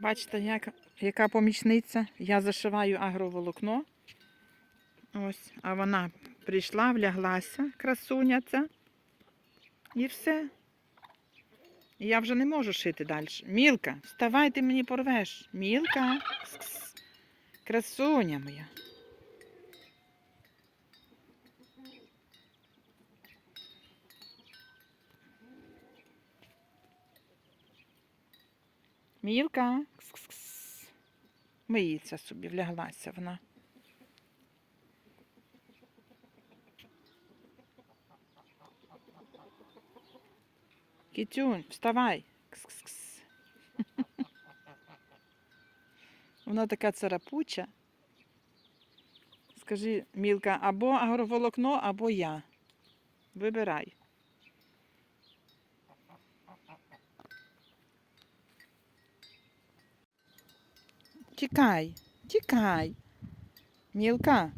Бачите, як, яка помічниця? Я зашиваю агроволокно. Ось, а вона прийшла, вляглася, красуня ця. І все. Я вже не можу шити далі. Мілка, вставай, ти мені порвеш. Мілка. Кс-кс. Красуня моя. Мілка. Кс-кс-кс. Миється собі, вляглася вона. Кітюнь, вставай. Кс-кс-кс. Вона така царапуча. Скажи, Мілка, або агроволокно, або я. Вибирай. Тікай, тікай. Мілка.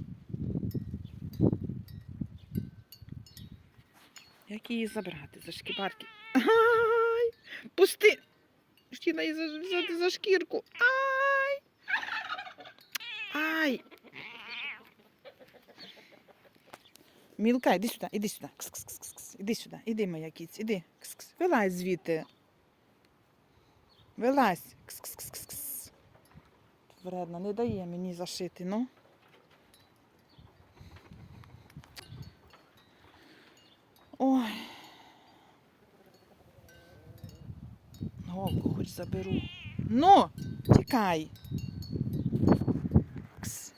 Як її забрати за шкібарки? Ай! Пусти! Хотіла її взяти за шкірку. Ай! Ай! Мілка, іди сюди, іди сюди. Кс-кс-кс-кс. Іди сюди, іди, моя кіць, іди. Кс-кс. Вилазь звідти. Вилазь. Кс-кс-кс-кс. Вредна, не дає мені зашити, ну. Ой. Голку хоч заберу. Ну, тікай. Кс.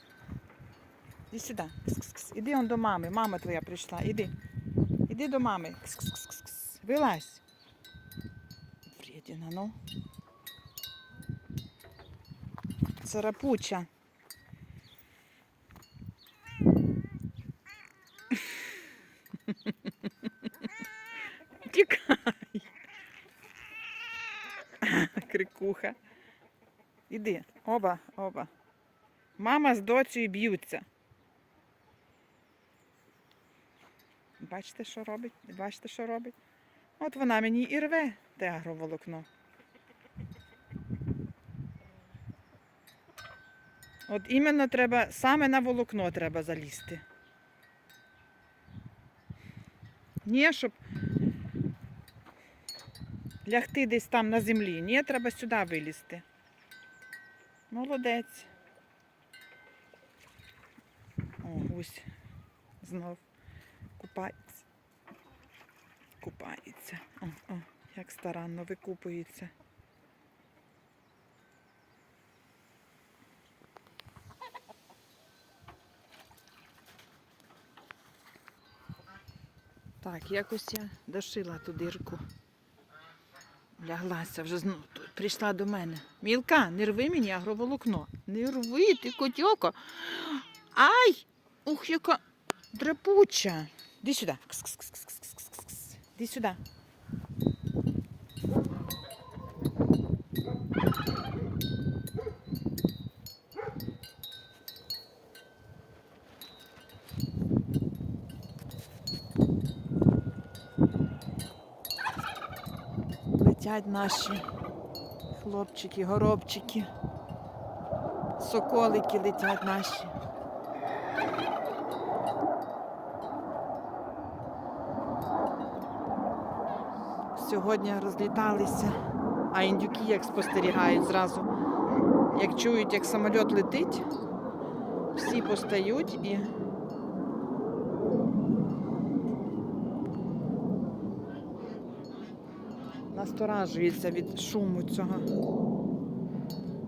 Іди сюди. Кс-кс-кс. Іди он до мами. Мама твоя прийшла. Іди. Іди до мами. Кс-кс-кс-кс. Вилазь. Вредіна, ну. Царапуча. Тікай. Крикуха. Іди, оба, оба. Мама з доцею б'ються. Бачите, що робить? Бачите, що робить? От вона мені і рве те агроволокно. От іменно треба, саме на волокно треба залізти. Ні, щоб лягти десь там на землі. Ні, треба сюди вилізти. Молодець. О, гусь знов купається. Купається. О, о, як старанно викупується. Так, якось я дошила ту дирку. Ляглася вже знову прийшла до мене. Мілка, не рви мені агроволокно. Не рви, ти котьоко. Ай! Ух, яка драпуча. Іди сюди. Кс-кс-кс-кс-кс-кс-кс. Іди сюди. Летять наші хлопчики, горобчики, соколики летять наші. Сьогодні розліталися, а індюки як спостерігають зразу. Як чують, як самоліт летить, всі постають і насторажується від шуму цього.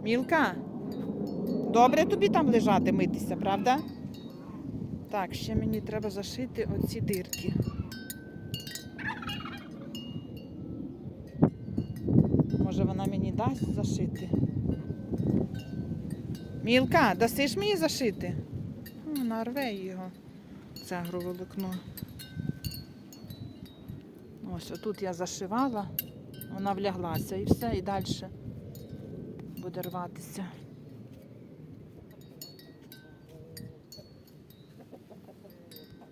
Мілка, добре тобі там лежати, митися, правда? Так, ще мені треба зашити оці дирки. Може вона мені дасть зашити? Мілка, дасиш мені зашити? М, Вона його. Це агроволокно. Ось отут я зашивала, вона вляглася і все, і далі буде рватися.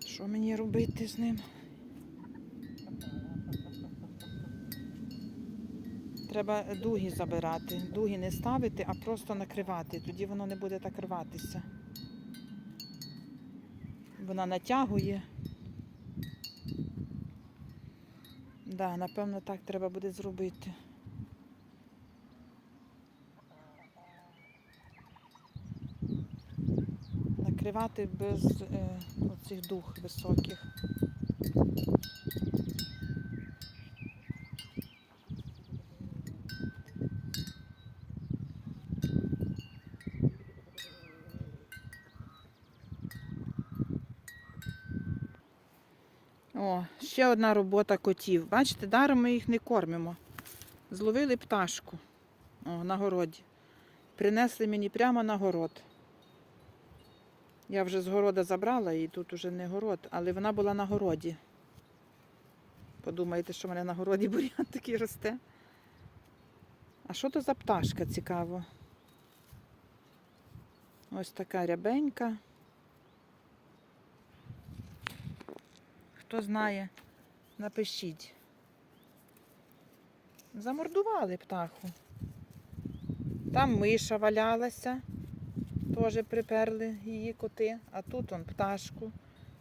Що мені робити з ним? треба дуги забирати. Дуги не ставити, а просто накривати. Тоді воно не буде так рватися. Вона натягує. Да, напевно, так треба буде зробити. Накривати без е, оцих дух високих. О, ще одна робота котів. Бачите, даром ми їх не кормимо. Зловили пташку О, на городі. Принесли мені прямо на город. Я вже з города забрала і тут уже не город, але вона була на городі. Подумаєте, що в мене на городі бурян такий росте. А що то за пташка цікаво? Ось така рябенька. Хто знає, напишіть. Замордували птаху. Там миша валялася, теж приперли її коти, а тут он пташку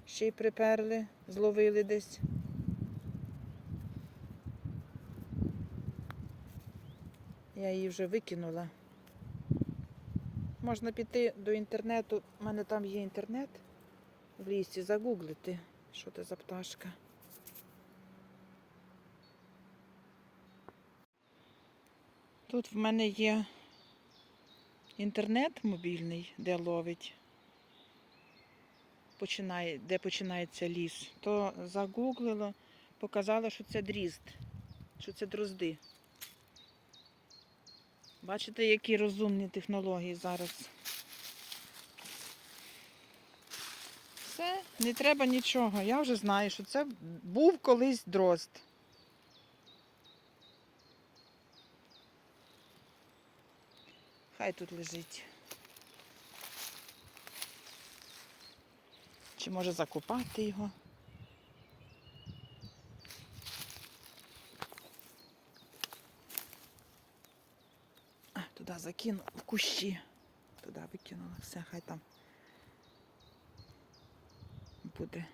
ще й приперли, зловили десь. Я її вже викинула. Можна піти до інтернету, у мене там є інтернет в лісі, загуглити. Що це за пташка? Тут в мене є інтернет мобільний, де ловить, починає, де починається ліс. То загуглило, показало, що це дрізд, що це дрозди. Бачите, які розумні технології зараз. Не треба нічого. Я вже знаю, що це був колись дрозд. Хай тут лежить. Чи може закопати його? Туди закину в кущі. Туди викинула. Все, хай там буде.